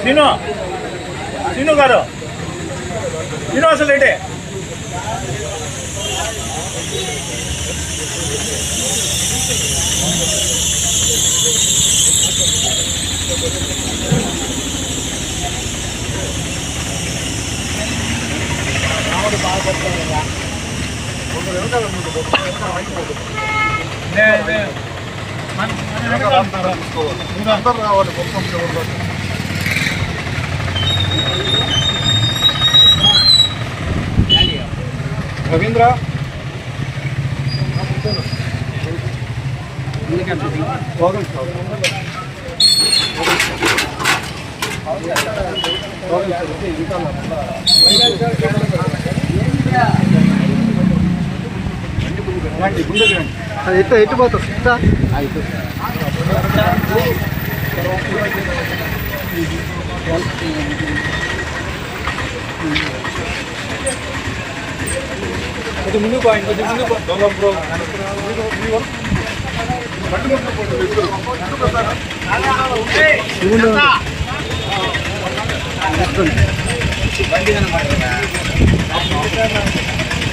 శ్రీను. శ్రీను గారు. శ్రీను అసలు ఏంటి? అందరు రావాలి మొత్తం రవీంద్ర. ఎట్టు ఎట్టు పోతుంది ఇట్టా? కొద్ది ముందుకు పోయింది కొద్ది ముందుకు దొంగ బ్రో.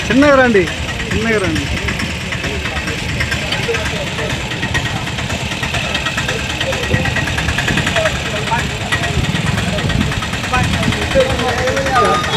చిన్నగా రండి చిన్నగా రండి. ఏంటో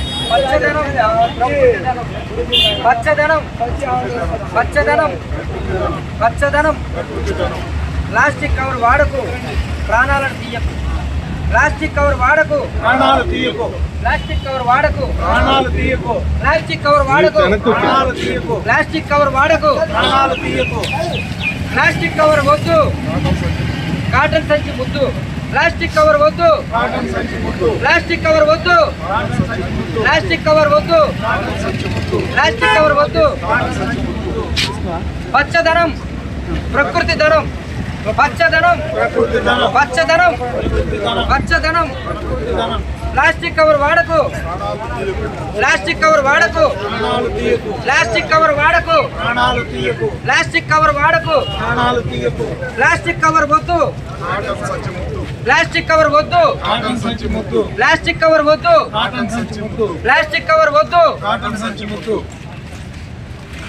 పచ్చదనం. పచ్చదనం. పచ్చదనం. ప్లాస్టిక్ కవర్ వాడకు. ప్రాణాలను తీయకు. ప్లాస్టిక్ కవర్ వాడకు. ప్రాణాలు తీయకు. ప్లాస్టిక్ కవర్ వాడకు. ప్రాణాలు తీయకు. ప్లాస్టిక్ కవర్ వాడకు. ప్రాణాలు తీయకు. ప్లాస్టిక్ కవర్ వాడకు. ప్రాణాలు తీయకు. ప్లాస్టిక్ కవర్ వద్దు. కాటన్ సంచి ముద్దు. ప్లాస్టిక్ కవర్ వద్దు. ప్లాస్టిక్ కవర్ వద్దు. ప్లాస్టిక్ కవర్ వద్దు. ప్లాస్టిక్ కవర్ వద్దు. పచ్చదనం. ప్రకృతి ధనం. పచ్చదనం. పచ్చదనం. పచ్చదనం. ప్లాస్టిక్ కవర్ వాడకు. ప్లాస్టిక్ కవర్ వాడకు. ప్లాస్టిక్ కవర్ వాడకు. ప్లాస్టిక్ కవర్ వాడకు. ప్లాస్టిక్ కవర్ వద్దు. ప్లాస్టిక్ కవర్ వద్దు. కాటన్ సంచి ముద్దు. ప్లాస్టిక్ కవర్ వద్దు. కాటన్ సంచి ముద్దు. ప్లాస్టిక్ కవర్ వద్దు. కాటన్ సంచి ముద్దు.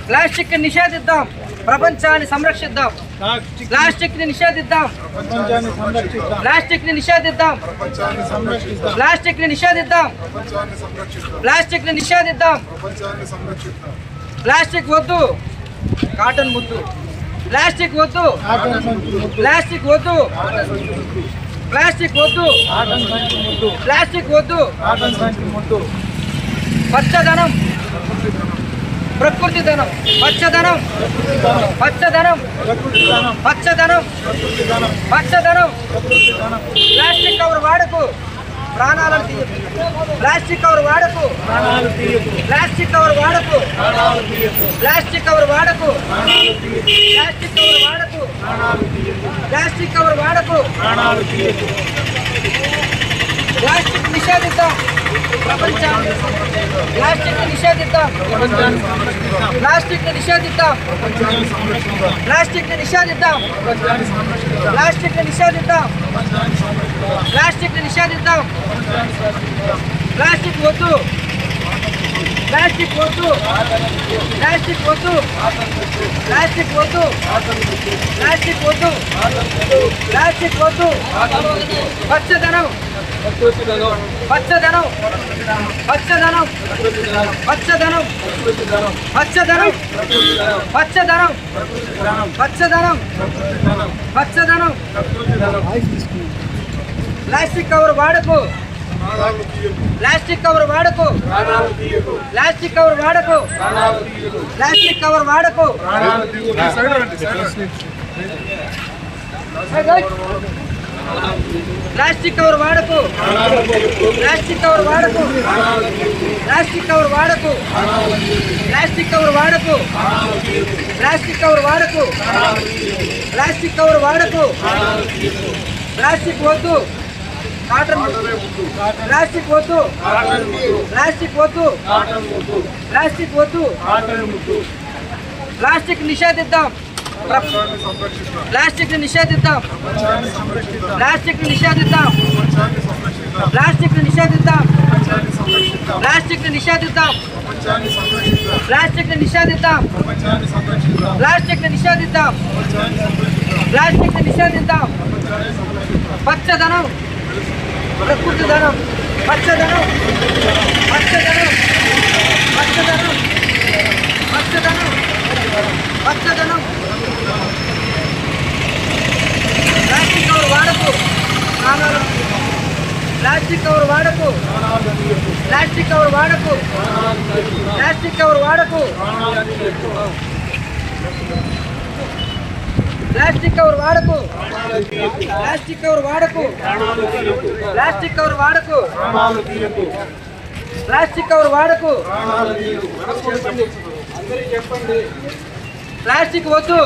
ప్లాస్టిక్ నిషేధిద్దాం. ప్రపంచాన్ని సంరక్షిద్దాం. ప్లాస్టిక్ని నిషేధిద్దాం. ప్లాస్టిక్ని నిషేధిద్దాం. ప్లాస్టిక్ని నిషేధిద్దాం. ప్లాస్టిక్ని నిషేధిద్దాం. ప్లాస్టిక్ వద్దు. కాటన్ ముద్దు. ప్లాస్టిక్ వద్దు. ప్లాస్టిక్ వద్దు. ప్లాస్టిక్ వద్దు. ప్లాస్టిక్ వద్దు. పచ్చదనం. ప్రకృతి ధనం. పచ్చదనం. పచ్చదనం. పచ్చదనం. పచ్చదనం. ప్లాస్టిక్ కవర్ వాడకు. ప్రాణాలను తీయకు. ప్లాస్టిక్ కవర్ వాడకు. ప్లాస్టిక్ కవర్ వాడకు. ప్లాస్టిక్ కవర్ వాడకు. ప్లాస్టిక్ కవర్ వాడకు. ప్లాస్టిక్ కవర్ వాడకు. ప్లాస్టిక్ నిషేధిద్దాం. ప్రపంచాన్ని ప్లాస్టిక్ నిషేధిద్దాం. ప్లాస్టిక్ నిషేధిద్దాం. ప్లాస్టిక్ నిషేధిద్దాం. ప్లాస్టిక్ నిషేధిద్దాం. ప్లాస్టిక్ నిషేధిద్దాం. ప్లాస్టిక్ వద్దు. ప్లాస్టిక్ వద్దు. ప్లాస్టిక్ వద్దు. ప్లాస్టిక్ వద్దు. ప్లాస్టిక్ వద్దు. ప్లాస్టిక్ వద్దు. పచ్చదనం. పచ్చదనం పచ్చదనం పచ్చదనం ప్లాస్టిక్ కవర్ వాడకు. ప్లాస్టిక్ కవర్ వాడకు. ప్లాస్టిక్ కవర్ వాడకు. ప్లాస్టిక్ కవర్ వాడకు. ప్లాస్టిక్ కవర్ వాడకు. ప్లాస్టిక్ కవర్ వాడకు. ప్లాస్టిక్ కవర్ వాడకు. ప్లాస్టిక్ కవర్ వాడకు. ప్లాస్టిక్ కవర్ వాడకు. ప్లాస్టిక్ కవర్ వాడకు. ప్లాస్టిక్ వద్దు. కాటన్ ప్లాస్టిక్ వద్దు. ప్లాస్టిక్ వద్దు. ప్లాస్టిక్ వద్దు. ప్లాస్టిక్ నిషేధిద్దాం. ప్లాస్టిక్ నిషేధిద్దాం ప్లాస్టిక్ నిషేధిద్దాం ప్లాస్టిక్ నిషేధిద్దాం ప్లాస్టిక్ నిషేధిద్దాం ప్లాస్టిక్ నిషేధిద్దాం ప్లాస్టిక్ నిషేధిద్దాం ప్లాస్టిక్ నిషేధిద్దాం పచ్చదనం ప్రకృతి ధనం పచ్చదనం పచ్చదనం పచ్చదనం పచ్చదనం పచ్చదనం ప్లాస్టిక్ కవర్ వాడకు ప్రాణాలు ప్లాస్టిక్ కవర్ వాడకు ప్లాస్టిక్ కవర్ వాడకు. ప్లాస్టిక్ కవర్ వాడకు. ప్లాస్టిక్ కవర్ వాడకు. ప్లాస్టిక్ కవర్ వాడకు. ప్లాస్టిక్ కవర్ వాడకు. ప్లాస్టిక్ కవర్ వాడకు. ప్లాస్టిక్ వద్దు.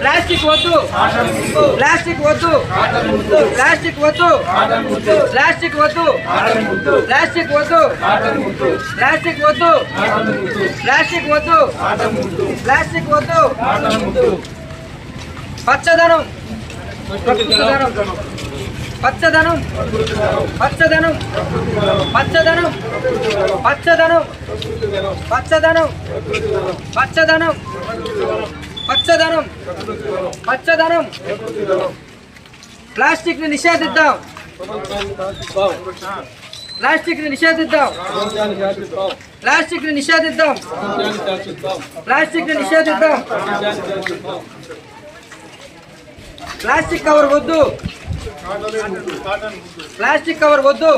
ప్లాస్టిక్ వద్దు. ప్లాస్టిక్ వద్దు. ప్లాస్టిక్ వద్దు. ప్లాస్టిక్ వద్దు. ప్లాస్టిక్ వద్దు. ప్లాస్టిక్ వద్దు. ప్లాస్టిక్ వద్దు. ప్లాస్టిక్ వద్దు. పచ్చదనం. ప్రకృతిదనం పచ్చదనం పచ్చదనం పచ్చదనం పచ్చదనం పచ్చదనం పచ్చదనం పచ్చదనం పచ్చదనం. ప్లాస్టిక్ని నిషేధిద్దాం. ప్లాస్టిక్ని నిషేధిద్దాం. ప్లాస్టిక్ని నిషేధిద్దాం. ప్లాస్టిక్ని నిషేధిద్దాం. ప్లాస్టిక్ కవర్ వద్దు. ప్లాస్టిక్ కవర్ వద్దు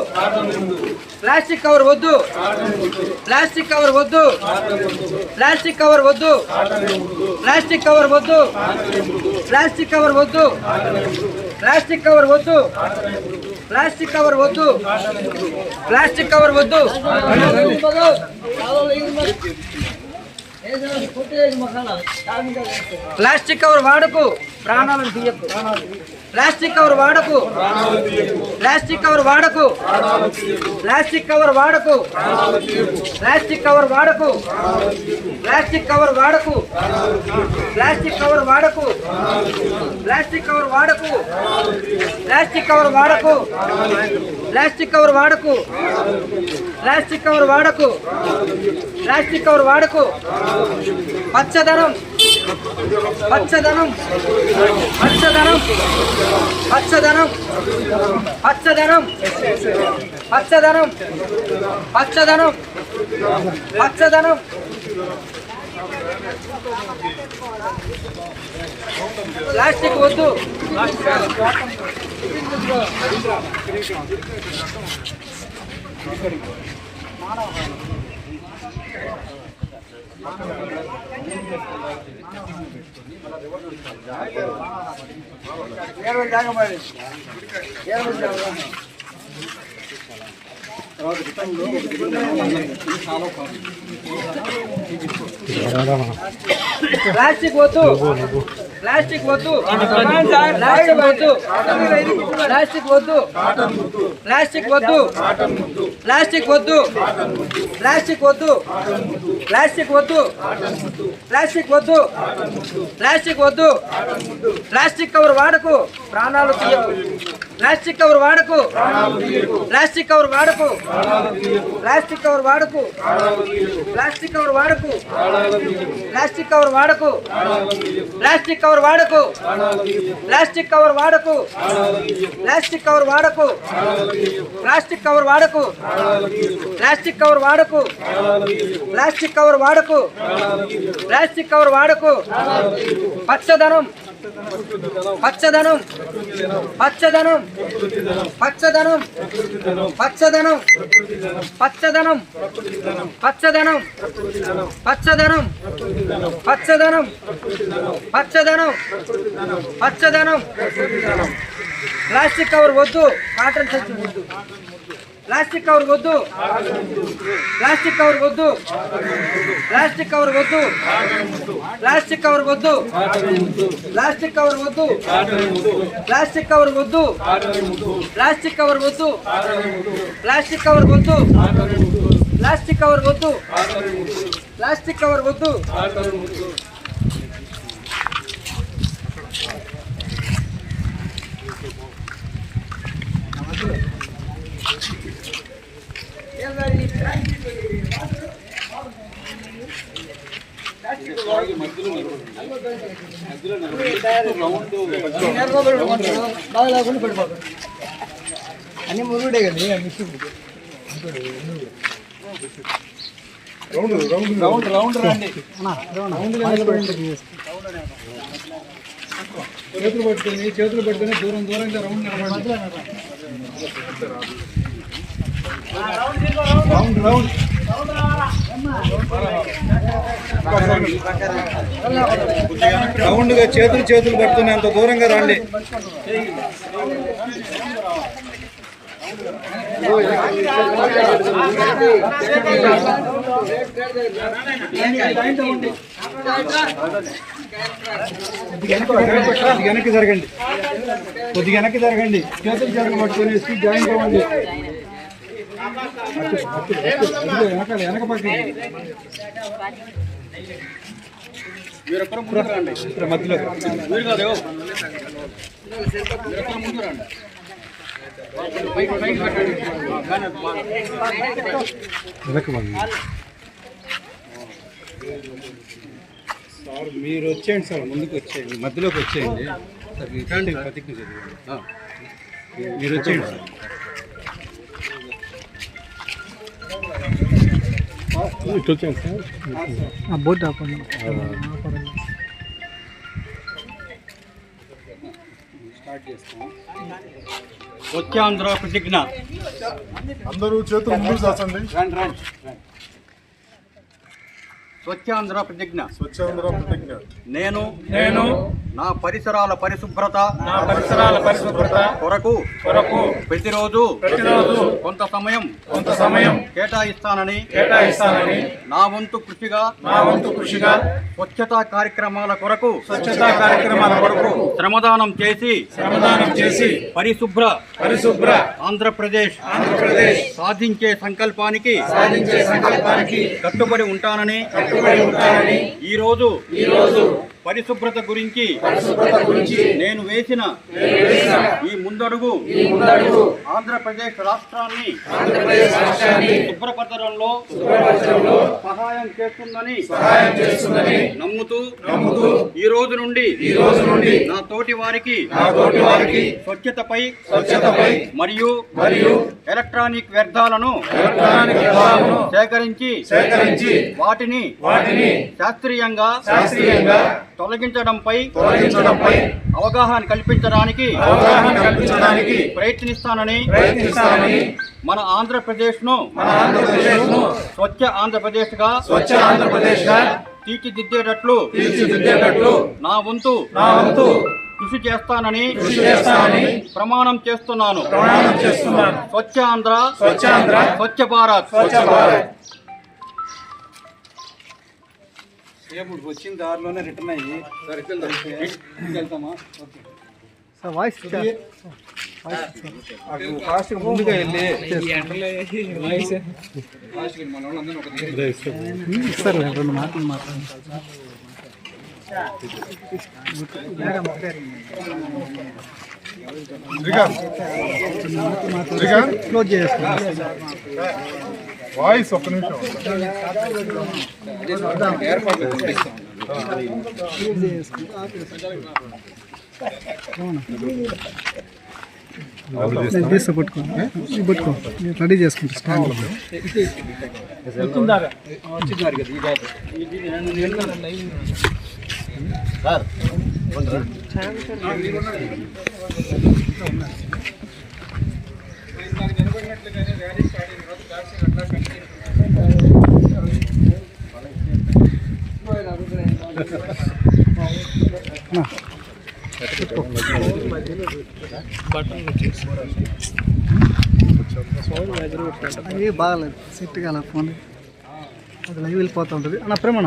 ప్లాస్టిక్ కవర్ వద్దు ప్లాస్టిక్ కవర్ వద్దు ప్లాస్టిక్ కవర్ వద్దు ప్లాస్టిక్ కవర్ వద్దు ప్లాస్టిక్ కవర్ వద్దు ప్లాస్టిక్ కవర్ వద్దు ప్లాస్టిక్ కవర్ వద్దు ప్లాస్టిక్ కవర్ వద్దు ప్లాస్టిక్ కవర్ వాడకు ప్రాణాలను తీయకు ప్లాస్టిక్ కవర్ వాడకు. ప్లాస్టిక్ కవర్ వాడకు. ప్లాస్టిక్ కవర్ వాడకు. ప్లాస్టిక్ కవర్ వాడకు. ప్లాస్టిక్ కవర్ వాడకు. ప్లాస్టిక్ కవర్ వాడకు. ప్లాస్టిక్ కవర్ వాడకు. ప్లాస్టిక్ కవర్ వాడకు. ప్లాస్టిక్ కవర్ వాడకు. ప్లాస్టిక్ కవర్ వాడకు. ప్లాస్టిక్ కవర్ వాడకు. పచ్చదనం. పచ్చదనం. పచ్చదనం. పచ్చదనం. పచ్చదనం. పచ్చదనం. పచ్చదనం. పచ్చదనం. ప్లాస్టిక్ వద్దు. ఏడు జాగ మరి. ఏడు జాగ ప్లాస్టిక్ వద్దు. ప్లాస్టిక్ వద్దు. ప్లాస్టిక్ వద్దు. ప్లాస్టిక్ వద్దు. ప్లాస్టిక్ వద్దు. ప్లాస్టిక్ వద్దు. ప్లాస్టిక్ వద్దు. ప్లాస్టిక్ వద్దు ప్లాస్టిక్ వద్దు ప్లాస్టిక్ వద్దు ప్లాస్టిక్ కవర్ వాడకు ప్రాణాలు తీయకు ప్లాస్టిక్ కవర్ వాడకు ప్లాస్టిక్ కవర్ వాడకు ప్లాస్టిక్ కవర్ వాడకు ప్లాస్టిక్ కవర్ వాడకు ప్లాస్టిక్ కవర్ వాడకు ప్లాస్టిక్ కవర్ వాడకు ప్లాస్టిక్ కవర్ వాడకు ప్లాస్టిక్ కవర్ వాడకు ప్లాస్టిక్ కవర్ వాడకు ప్లాస్టిక్ కవర్ వాడకు ప్లాస్టిక్ కవర్ వాడకు ప్లాస్టిక్ కవర్ వాడకు పచ్చదనం పచ్చదనం పచ్చదనం పచ్చదనం పచ్చదనం పచ్చదనం పచ్చదనం పచ్చదనం పచ్చదనం పచ్చదనం పచ్చదనం ప్లాస్టిక్ కవర్ వద్దు కాటన్ సంచి వద్దు ప్లాస్టిక్ కవర్ వద్దు ప్లాస్టిక్ కవర్ వద్దు ప్లాస్టిక్ కవర్ వద్దు ప్లాస్టిక్ కవర్ వద్దు ప్లాస్టిక్ కవర్ వద్దు ప్లాస్టిక్ కవర్ వద్దు ప్లాస్టిక్ కవర్ వద్దు ప్లాస్టిక్ అన్ని మురుగుడే కదా మిషన్ రౌండ్ రౌండ్ రండి చేతులు పట్టుకొని చేతులు పట్టుకొని దూరం దూరంగా రౌండ్ నిలబడండి రౌండ్ రౌండ్ రౌండ్గా చేతులు చేతులు పట్టుకుని అంత దూరంగా రండి. వెనక్కి జరగండి. కొద్దిగా వెనక్కి జరగండి. చేతులు చేతులు పట్టుకొని జాయిన్ అవ్వండి. మధ్యలో సార్ మీరు వచ్చేయండి సార్ ముందుకు వచ్చేయండి. మధ్యలోకి వచ్చేయండి సార్ ప్రతిజ్ఞ చదివండి మీరు వచ్చేయండి సార్. ఇటు వచ్చేయండి సార్ బోట్ ఆపండి స్వచ్ఛాంధ్ర ప్రతిజ్ఞ. అందరూ చేతులు రండి రండి స్వచ్ఛాంధ్ర ప్రతిజ్ఞ. స్వచ్ఛాంధ్ర ప్రతిజ్ఞ. నేను నేను నా పరిసరాల పరిశుభ్రత నా పరిసరాల పరిశుభ్రత కొరకు కొరకు ప్రతిరోజు ప్రతిరోజు కొంత సమయం కొంత సమయం కేటాయిస్తానని కేటాయిస్తానని నా వంతు కృషిగా నా వంతు కృషిగా స్వచ్ఛతా కార్యక్రమాల కొరకు స్వచ్ఛతా కార్యక్రమాల కొరకు శ్రమదానం చేసి శ్రమదానం చేసి పరిశుభ్ర పరిశుభ్ర ఆంధ్రప్రదేశ్ ఆంధ్రప్రదేశ్ సాధించే సంకల్పానికి సాధించే సంకల్పానికి కట్టుబడి ఉంటానని కట్టుబడి ఉంటానని ఈ రోజు ఈ రోజు పరిశుభ్రత గురించి నేను వేసిన ఈ ముందడుగు ఆంధ్రప్రదేశ్ రాష్ట్రాన్ని శుభ్రపరచడంలో సహాయం చేస్తుందని నమ్ముతూ ఈ రోజు నుండి నా తోటి వారికి స్వచ్ఛతపై మరియు ఎలక్ట్రానిక్ వ్యర్థాలను సేకరించి వాటిని శాస్త్రీయంగా తొలగించడంపై తొలగించడంపై అవగాహన కల్పించడానికి అవగాహన కల్పించడానికి ప్రయత్నిస్తానని ప్రయత్నిస్తానని మన ఆంధ్రప్రదేశ్ను మన ఆంధ్రప్రదేశ్ను స్వచ్ఛ ఆంధ్రప్రదేశ్గా స్వచ్ఛ ఆంధ్రప్రదేశ్గా తీర్చిదిద్దేటట్లు తీర్చిదిద్దేటట్లు నా వంతు నా వంతు కృషి చేస్తానని కృషి చేస్తానని ప్రమాణం చేస్తున్నాను. ప్రమాణం చేస్తున్నాను. స్వచ్ఛ ఆంధ్ర స్వచ్ఛ ఆంధ్ర స్వచ్ఛ భారత్. స్వచ్ఛ భారత్. ఇప్పుడు వచ్చిన దారిలోనే రిటర్న్ అయ్యి వెళ్తామా ఓకే సార్ వాయిస్ అటు ఫాస్ట్గా ముందుగా వెళ్ళి ఇస్తారు రెండు మాటలు మాట్లాడండి క్లోజ్ చేసుకోండి వాయిస్ ఒక్క నిమిషం. పట్టుకో రెడీ చేసుకుంటా స్టాండ్ సార్ నిలబడినట్లుగానే ర్యాలీ స్టార్ట్ అది బాగాలేదు. సెట్ కాల ఫోన్? అది లైవ్ వెళ్ళిపోతూ ఉంటుంది. అన్న ప్రేమణ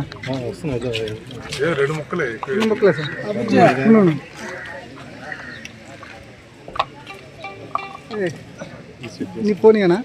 రెండు ముక్కలే. రెండు ముక్కలే సార్. నీ పోనీయనా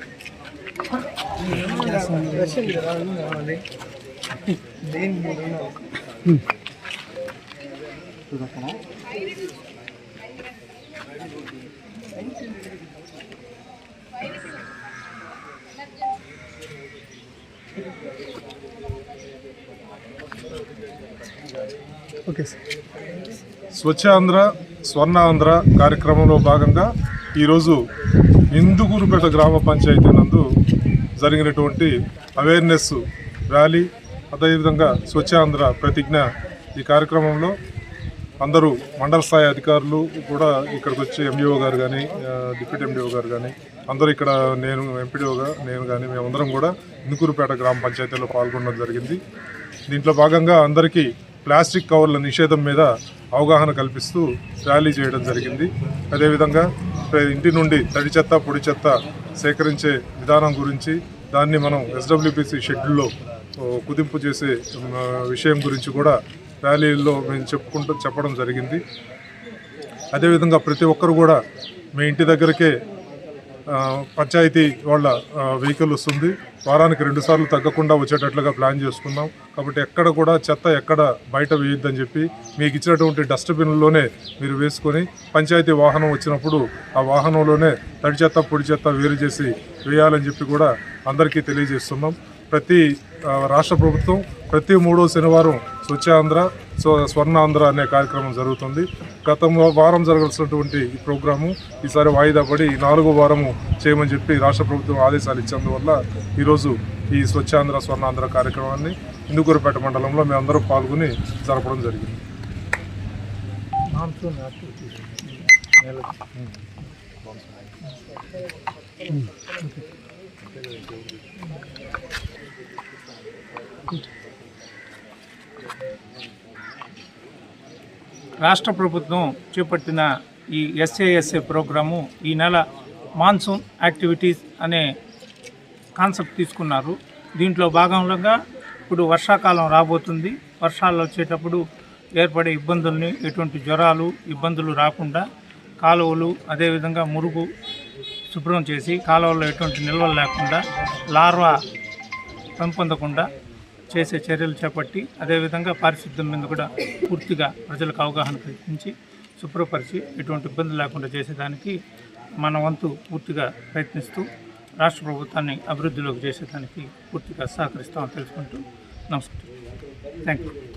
ఓకే సార్. స్వచ్ఛ ఆంధ్ర స్వర్ణ ఆంధ్ర కార్యక్రమంలో భాగంగా ఈరోజు ఇందుకూరుపేట గ్రామ పంచాయతీ నందు జరిగినటువంటి అవేర్నెస్ ర్యాలీ అదేవిధంగా స్వచ్ఛాంధ్ర ప్రతిజ్ఞ ఈ కార్యక్రమంలో అందరూ మండల స్థాయి అధికారులు కూడా ఇక్కడికి వచ్చి ఎండిఓ గారు కానీ డిప్యూటీ ఎండిఓ గారు కానీ అందరూ ఇక్కడ నేను ఎంపీడీఓగా నేను కానీ మేమందరం కూడా ఇందుకూరుపేట గ్రామ పంచాయతీలో పాల్గొనడం జరిగింది. దీంట్లో భాగంగా అందరికీ ప్లాస్టిక్ కవర్ల నిషేధం మీద అవగాహన కల్పిస్తూ ర్యాలీ చేయడం జరిగింది. అదేవిధంగా ఇంటి నుండి తడి చెత్త పొడి చెత్త సేకరించే విధానం గురించి దాన్ని మనం ఎస్డబ్ల్యూబీసీ షెడ్యూల్లో కుదింపు చేసే విషయం గురించి కూడా ర్యాలీల్లో మేము చెప్పుకుంటూ చెప్పడం జరిగింది. అదేవిధంగా ప్రతి ఒక్కరు కూడా మీ ఇంటి దగ్గరకే పంచాయతీ వాళ్ళ వెహికల్ వస్తుంది. వారానికి రెండు సార్లు తగ్గకుండా వచ్చేటట్లుగా ప్లాన్ చేసుకున్నాం. కాబట్టి ఎక్కడ కూడా చెత్త ఎక్కడ బయట వేయొద్దని చెప్పి మీకు ఇచ్చినటువంటి డస్ట్బిన్లోనే మీరు వేసుకొని పంచాయతీ వాహనం వచ్చినప్పుడు ఆ వాహనంలోనే తడి చెత్త పొడి చెత్త వేరు చేసి వేయాలని చెప్పి కూడా అందరికీ తెలియజేస్తున్నాం. ప్రతి రాష్ట్ర ప్రభుత్వం ప్రతి మూడో శనివారం స్వచ్ఛ సో స్వర్ణాంధ్ర స్వర్ణ ఆంధ్ర అనే కార్యక్రమం జరుగుతుంది. గత వారం జరగాల్సినటువంటి ఈ ప్రోగ్రాము ఈసారి వాయిదా పడి నాలుగో వారము చేయమని చెప్పి రాష్ట్ర ప్రభుత్వం ఆదేశాలు ఇచ్చినందువల్ల ఈరోజు ఈ స్వచ్ఛాంధ్ర స్వర్ణాంధ్ర కార్యక్రమాన్ని ఇందుకూరుపేట మండలంలో మేమందరం పాల్గొని జరపడం జరిగింది. రాష్ట్ర ప్రభుత్వం చేపట్టిన ఈ ఎస్ఏఎస్ఏ ప్రోగ్రాము ఈ నెల మాన్సూన్ యాక్టివిటీస్ అనే కాన్సెప్ట్ తీసుకున్నారు. దీంట్లో భాగంగా ఇప్పుడు వర్షాకాలం రాబోతుంది. వర్షాలు వచ్చేటప్పుడు ఏర్పడే ఇబ్బందుల్ని ఎటువంటి జ్వరాలు ఇబ్బందులు రాకుండా కాలువలు అదేవిధంగా మురుగు శుభ్రం చేసి కాలువల్లో ఎటువంటి నిల్వలు లేకుండా లార్వా పెంపొందకుండా చేసే చర్యలు చేపట్టి అదేవిధంగా పారిశుద్ధ్యం మీద కూడా పూర్తిగా ప్రజలకు అవగాహన కల్పించి శుభ్రపరిచి ఎటువంటి ఇబ్బంది లేకుండా చేసేదానికి మన వంతు పూర్తిగా ప్రయత్నిస్తూ రాష్ట్ర ప్రభుత్వాన్ని అభివృద్ధిలోకి చేసేదానికి పూర్తిగా సహకరిస్తామని తెలుసుకుంటూ నమస్కారం. Thank you